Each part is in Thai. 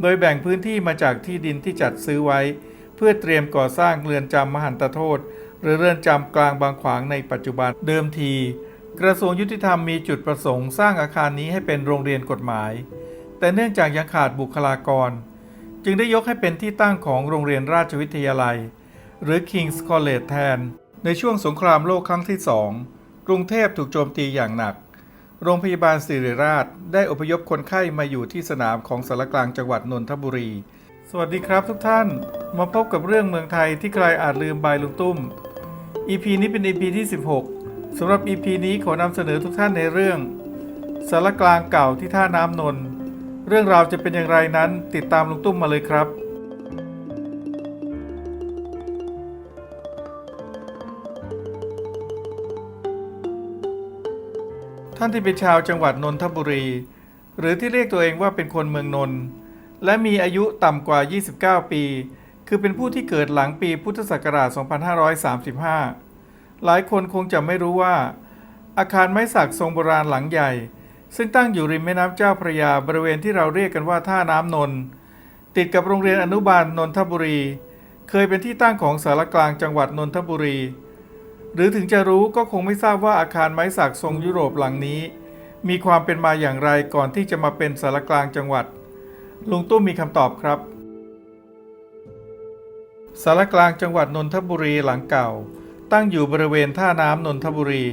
โดยแบ่งพื้นที่มาจากที่ดินที่จัดซื้อไว้ เพื่อเตรียมก่อสร้างเรือนจำมหันตโทษ หรือเรือนจำกลางบางขวางในปัจจุบันเดิมที กระทรวงยุติธรรมมีจุดประสงค์สร้างอาคารนี้ให้เป็นโรงเรียนกฎหมาย แต่เนื่องจากยังขาดบุคลากร จึงได้ยกให้เป็นที่ตั้งของโรงเรียนราชวิทยาลัย หรือ King's College แทน ในช่วงสงครามโลกครั้งที่สองกรุงเทพถูกโจมตีอย่างหนัก โรงพยาบาลศิริราช ได้อพยพคนไข้มาอยู่ที่สนามของสารกลางจังหวัดนนทบุรี สวัสดีครับทุกท่าน มาพบกับเรื่องเมืองไทยที่ใครอาจลืมบายลุงตุ้ม EP นี้เป็น EP ที่ 16สำหรับ EP นี้ขอนำเสนอทุกท่านในเรื่องสารกลางเก่าที่ท่าน้ำนนท์เรื่องราวจะเป็นอย่างไรนั้นติดตามลุงตุ้มมาเลยครับ ท่านที่เป็นชาวจังหวัดนนทบุรี หรือที่เรียกตัวเองว่าเป็นคนเมืองนนท์และมีอายุต่ำกว่า 29 ปี คือเป็นผู้ที่เกิดหลังปีพุทธศักราช 2535 หลายคนคงจะไม่รู้ว่า อาคารไม้สักทรงโบราณหลังใหญ่ ซึ่งตั้งอยู่ริมแม่น้ำเจ้าพระยาบริเวณที่เราเรียกกันว่าท่าน้ำนนท์ติดกับโรงเรียนอนุบาลนนทบุรี เคยเป็นที่ตั้งของสารกลางจังหวัดนนทบุรี หรือถึงจะรู้ก็คงไม่ทราบว่าอาคารไม้สักทรงยุโรปหลังนี้ มีความเป็นมาอย่างไรก่อนที่จะมาเป็นสารกลางจังหวัด ลุงตุ้มมีคำตอบครับสารกลางจังหวัดนนทบุรีหลังเก่า ตั้งอยู่บริเวณท่าน้ำนนทบุรี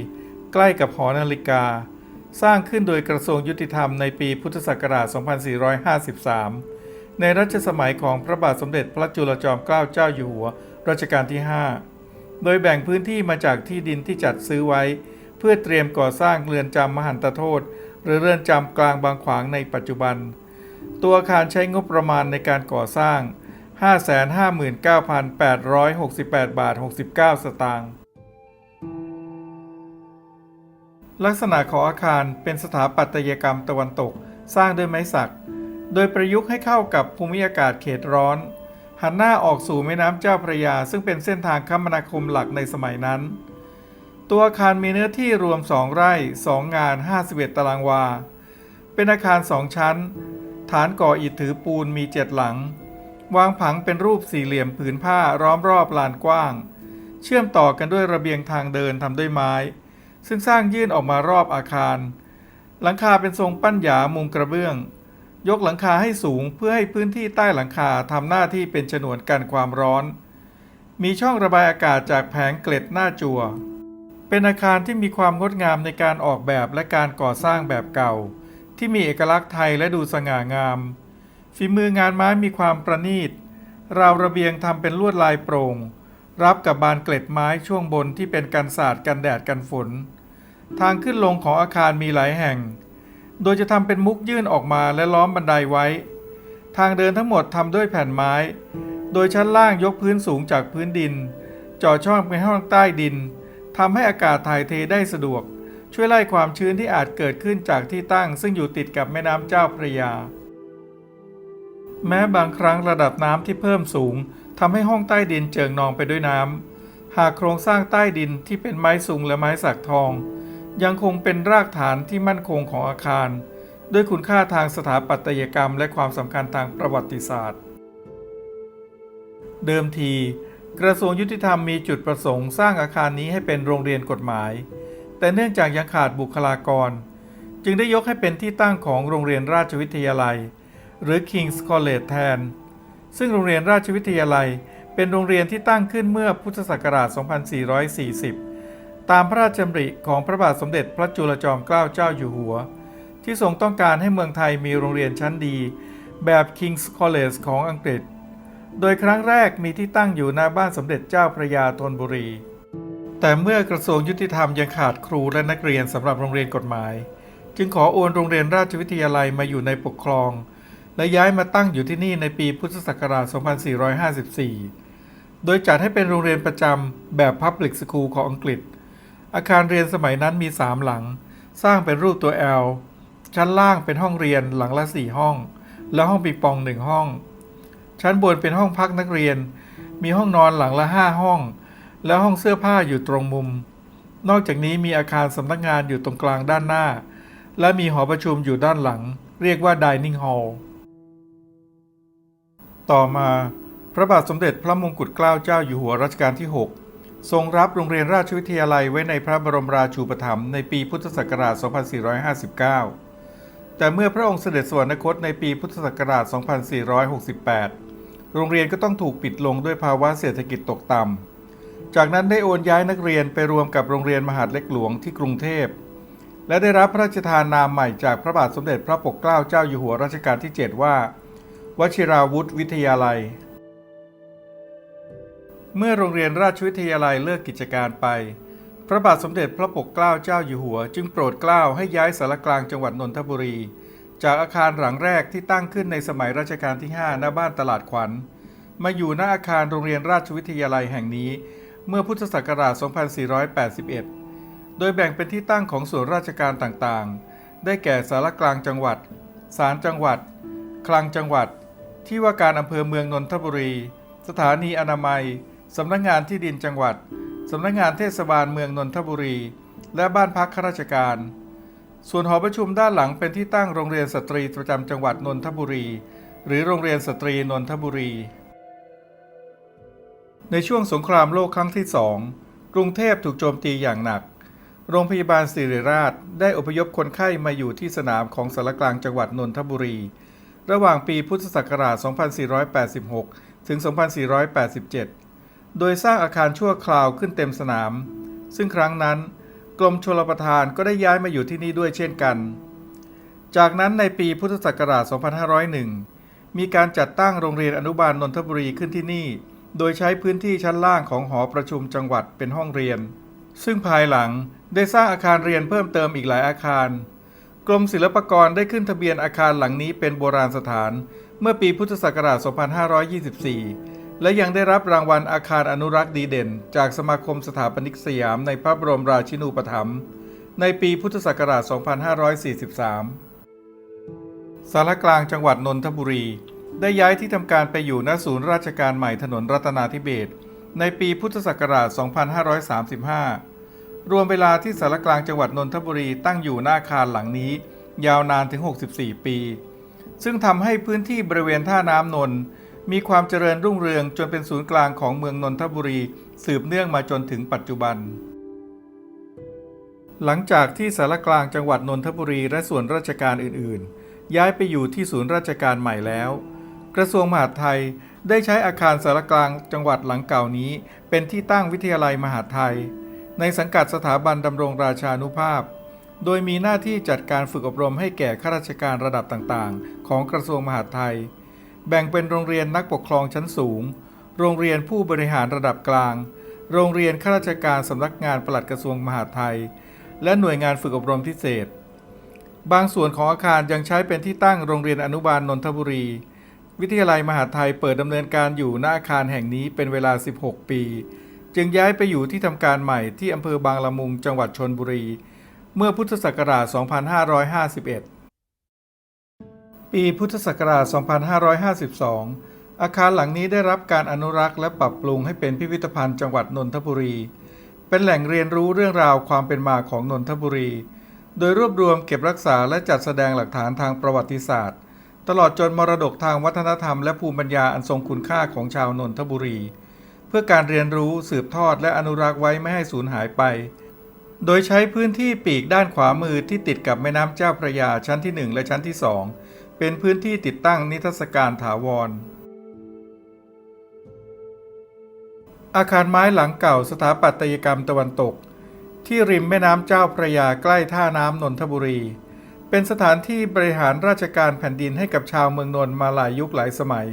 ใกล้กับหอนาฬิกา สร้างขึ้นโดยกระทรวงยุติธรรมในปีพุทธศักราช 2453 ในรัชสมัยของพระบาทสมเด็จพระจุลจอมเกล้าเจ้าอยู่หัวรัชกาลที่ 5 โดยแบ่งพื้นที่มาจากที่ดินที่จัดซื้อไว้ เพื่อเตรียมก่อสร้างเรือนจำมหันตโทษ หรือเรือนจำกลางบางขวางในปัจจุบัน ตัวอาคารใช้งบประมาณในการก่อสร้าง 559,868 บาท 69 สตางค์ลักษณะของอาคารเป็นสถาปัตยกรรมตะวันตก สร้างด้วยไม้สัก โดยประยุกต์ให้เข้ากับภูมิอากาศเขตร้อน หันหน้าออกสู่แม่น้ำเจ้าพระยา ซึ่งเป็นเส้นทางคมนาคมหลักในสมัยนั้น ตัวอาคารมีเนื้อที่รวม2ไร่2งาน 51 ตารางวา เป็นอาคาร2ชั้น ฐานก่ออิฐถือปูนมี7หลัง วางผังเป็นรูปสี่เหลี่ยมผืนผ้าร้อมรอบลานกว้าง เชื่อมต่อกันด้วยระเบียงทางเดินทำด้วยไม้ ซึ่งสร้างยื่นออกมารอบอาคาร หลังคาเป็นทรงปั้นหยามุมกระเบื้อง ยกหลังคาให้สูงเพื่อให้พื้นที่ใต้หลังคาทำหน้าที่เป็นฉนวนกันความร้อน มีช่องระบายอากาศจากแผงเกล็ดหน้าจั่ว เป็นอาคารที่มีความงดงามในการออกแบบและการก่อสร้างแบบเก่า ที่มีเอกลักษณ์ไทยและดูสง่างาม ฝีมืองานไม้มีความประณีต ราวระเบียงทำเป็นลวดลายโปร่ง รับกับบานเกล็ดไม้ช่วงบนที่เป็นกันศาสตร์กันแดดกันฝน ทางขึ้นลงของอาคารมีหลายแห่ง โดยจะทำเป็นมุกยื่นออกมาและล้อมบันไดไว้ ทางเดินทั้งหมดทำด้วยแผ่นไม้ โดยชั้นล่างยกพื้นสูงจากพื้นดินจาะช่องเป็นห้องใต้ดินทำให้อากาศถ่ายเทได้สะดวก ช่วยไล่ความชื้นที่อาจเกิดขึ้นจากที่ตั้ง ซึ่งอยู่ติดกับแม่น้ำเจ้าพระยา แม้บางครั้งระดับน้ำที่เพิ่มสูงทำให้ห้องใต้ดินเจิ่งนองไปด้วยน้ำหากโครงสร้างใต้ดินที่เป็นไม้สูงและไม้สักทอง ยังคงเป็นรากฐานที่มั่นคงของอาคาร ด้วยคุณค่าทางสถาปัตยกรรม และความสำคัญทางประวัติศาสตร์ เดิมที กระทรวงยุติธรรมมีจุดประสงค์สร้างอาคารนี้ให้เป็นโรงเรียนกฎหมาย แต่เนื่องจากยังขาดบุคลากร จึงได้ยกให้เป็นที่ตั้งของโรงเรียนราชวิทยาลัย หรือ King's College แทน ซึ่งโรงเรียนราชวิทยาลัยเป็นโรงเรียนที่ตั้งขึ้นเมื่อพุทธศักราช 2440 ตามพระราชดำริของพระบาทสมเด็จพระจุลจอมเกล้าเจ้าอยู่หัว ที่ทรงต้องการให้เมืองไทยมีโรงเรียนชั้นดี แบบ King's College ของอังกฤษ โดยครั้งแรกมีที่ตั้งอยู่หน้าบ้านสมเด็จเจ้าพระยาธนบุรี แต่เมื่อกระทรวงยุติธรรมยังขาดครูและนักเรียนสำหรับโรงเรียนกฎหมาย จึงขอโอนโรงเรียนราชวิทยาลัยมาอยู่ในปกครอง และย้ายมาตั้งอยู่ที่นี่ในปีพุทธศักราช 2454 โดยจัดให้เป็นโรงเรียนประจำแบบ Public School ของอังกฤษ อาคารเรียนสมัยนั้นมี3หลัง สร้างเป็นรูปตัว L ชั้นล่างเป็นห้องเรียนหลังละ4ห้อง และห้องปิงปอง1ห้อง ชั้นบนเป็นห้องพักนักเรียน มีห้องนอนหลังละ5ห้อง และห้องเสื้อผ้าอยู่ตรงมุม นอกจากนี้มีอาคารสำนักงานอยู่ตรงกลางด้านหน้า และมีหอประชุมอยู่ด้านหลัง เรียกว่า Dining Hall ต่อมาพระบาทสมเด็จพระมงกุฎเกล้าเจ้าอยู่หัวรัชกาลที่ 6 ทรงรับโรงเรียนราชวิทยาลัยไว้ในพระบรมราชูปถัมภ์ในปีพุทธศักราช 2459 แต่เมื่อพระองค์เสด็จสวรรคตในปีพุทธศักราช 2468 โรงเรียนก็ต้องถูกปิดลงด้วยภาวะเศรษฐกิจตกต่ำ จากนั้นได้โอนย้ายนักเรียนไปรวมกับโรงเรียนมหาดเล็กหลวงที่กรุงเทพ และได้รับพระราชทานนามใหม่จากพระบาทสมเด็จพระปกเกล้าเจ้าอยู่หัวรัชกาลที่ 7 ว่า วชิราวุธวิทยาลัย เมื่อโรงเรียนราชวิทยาลัยเลิกกิจการไป พระบาทสมเด็จพระปกเกล้าเจ้าอยู่หัว จึงโปรดเกล้าให้ย้ายสารกลางจังหวัดนนทบุรี จากอาคารหลังแรกที่ตั้งขึ้นในสมัยรัชกาลที่ 5 หน้าบ้านตลาดขวัญ มาอยู่หน้าอาคารโรงเรียนราชวิทยาลัยแห่งนี้ เมื่อพุทธศักราช 2481 โดยแบ่งเป็นที่ตั้งของส่วนราชการต่างๆ ได้แก่สารกลางจังหวัด ศาลจังหวัด คลังจังหวัด ที่ว่าการอำเภอเมืองนนทบุรี สถานีอนามัย สำนักงานที่ดินจังหวัด สำนักงานเทศบาลเมืองนนทบุรี และบ้านพักข้าราชการ ส่วนหอประชุมด้านหลังเป็นที่ตั้งโรงเรียนสตรีประจำจังหวัดนนทบุรี หรือโรงเรียนสตรีนนทบุรี ในช่วงสงครามโลกครั้งที่สองกรุงเทพถูกโจมตีอย่างหนัก โรงพยาบาลศิริราชได้อพยพคนไข้มาอยู่ที่สนามของสารกลางจังหวัดนนทบุรี ระหว่างปีพุทธศักราช 2486 ถึง 2487 โดยสร้างอาคารชั่วคราวขึ้นเต็มสนาม ซึ่งครั้งนั้น กรมชลประทานก็ได้ย้ายมาอยู่ที่นี่ด้วยเช่นกัน จากนั้นในปีพุทธศักราช 2501 มีการจัดตั้งโรงเรียนอนุบาลนนทบุรีขึ้นที่นี่ โดยใช้พื้นที่ชั้นล่างของหอประชุมจังหวัดเป็นห้องเรียน ซึ่งภายหลังได้สร้างอาคารเรียนเพิ่มเติมอีกหลายอาคาร กรมศิลปากรได้ขึ้นทะเบียนอาคารหลังนี้เป็นโบราณสถาน เมื่อปีพุทธศักราช 2524 และยังได้รับรางวัลอาคารอนุรักษ์ดีเด่น จากสมาคมสถาปนิกสยามในพระบรมราชินูปถัมภ์ในปีพุทธศักราช 2543 สารกลางจังหวัดนนทบุรี ได้ย้ายที่ทำการไปอยู่ณศูนย์ราชการใหม่ถนนรัตนาธิเบศในปีพุทธศักราช 2535 รวมเวลาที่สารกลางจังหวัดนนทบุรีตั้งอยู่หน้าอาคารหลังนี้ ยาวนานถึง 64 ปี ซึ่งทำให้พื้นที่บริเวณท่าน้ำนนท์ มีความเจริญรุ่งเรืองจนเป็นศูนย์กลางของเมืองนนทบุรี สืบเนื่องมาจนถึงปัจจุบัน หลังจากที่สารกลางจังหวัดนนทบุรีและส่วนราชการอื่น ๆ ย้ายไปอยู่ที่ศูนย์ราชการใหม่แล้ว กระทรวงมหาดไทยได้ใช้อาคารสารกลางจังหวัดหลังเก่านี้ เป็นที่ตั้งวิทยาลัยมหาดไทย ในสังกัดสถาบันดำรงราชานุภาพ โดยมีหน้าที่จัดการฝึกอบรมให้แก่ข้าราชการระดับต่าง ๆ ของกระทรวงมหาดไทย แบ่งเป็นโรงเรียนนักปกครองชั้นสูง โรงเรียนผู้บริหารระดับกลาง โรงเรียนข้าราชการสำนักงานปลัดกระทรวงมหาดไทย และหน่วยงานฝึกอบรมพิเศษ บางส่วนของอาคารยังใช้เป็นที่ตั้งโรงเรียนอนุบาลนนทบุรี วิทยาลัยมหาดไทยเปิดดำเนินการอยู่หน้าอาคารแห่งนี้เป็นเวลา 16 ปี จึงย้ายไปอยู่ที่ทำการใหม่ที่อำเภอบางละมุงจังหวัดชนบุรี เมื่อพุทธศักราช 2551 ปีพุทธศักราช 2552 อาคารหลังนี้ได้รับการอนุรักษ์และปรับปรุงให้เป็นพิพิธภัณฑ์จังหวัดนนทบุรี เป็นแหล่งเรียนรู้เรื่องราวความเป็นมาของนนทบุรี โดยรวบรวมเก็บรักษาและจัดแสดงหลักฐานทางประวัติศาสตร์ ตลอดจนมรดกทางวัฒนธรรมและภูมิปัญญาอันทรงคุณค่าของชาวนนทบุรี เพื่อการเรียนรู้สืบทอดและอนุรักษ์ไว้ไม่ให้สูญหายไปโดยใช้พื้นที่ปีกด้านขวามือที่ติดกับแม่น้ำเจ้าพระยาชั้นที่ 1 และชั้นที่ 2 เป็นพื้นที่ติดตั้งนิทรรศการถาวร อาคารไม้หลังเก่าสถาปัตยกรรมตะวันตก ที่ริมแม่น้ำเจ้าพระยาใกล้ท่าน้ำนนทบุรี เป็นสถานที่บริหารราชการแผ่นดินให้กับชาวเมืองนนท์มาหลายยุคหลายสมัย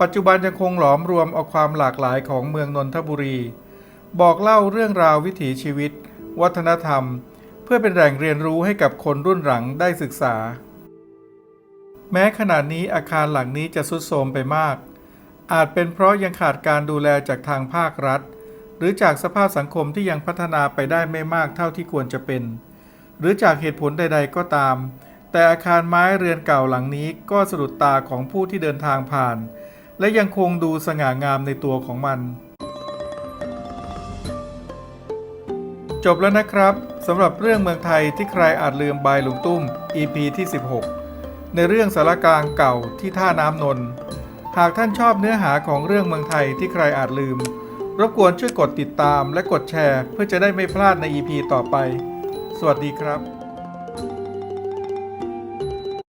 ปัจจุบันยังคงหลอมรวมเอาความหลากหลายของเมืองนนทบุรี บอกเล่าเรื่องราววิถีชีวิต วัฒนธรรม เพื่อเป็นแหล่งเรียนรู้ให้กับคนรุ่นหลังได้ศึกษา แม้ขณะนี้อาคารหลังนี้จะทรุดโทรมไปมาก อาจเป็นเพราะยังขาดการดูแลจากทางภาครัฐ หรือจากสภาพสังคมที่ยังพัฒนาไปได้ไม่มากเท่าที่ควรจะเป็น หรือจากเหตุผลใด ๆ ก็ตาม แต่อาคารไม้เรือนเก่าหลังนี้ก็สะดุดตาของผู้ที่เดินทางผ่าน และยังคงดูสง่างามในตัวของมัน จบแล้วนะครับสำหรับเรื่องเมืองไทยที่ใครอาจลืมบายลุงตุ้ม EP ที่ 16 ในเรื่องสารกลางเก่าที่ท่าน้ำนนท์หากท่านชอบเนื้อหาของเรื่องเมืองไทยที่ใครอาจลืม รบกวนช่วยกดติดตามและกดแชร์ เพื่อจะได้ไม่พลาดใน EP ต่อไป สวัสดีครับ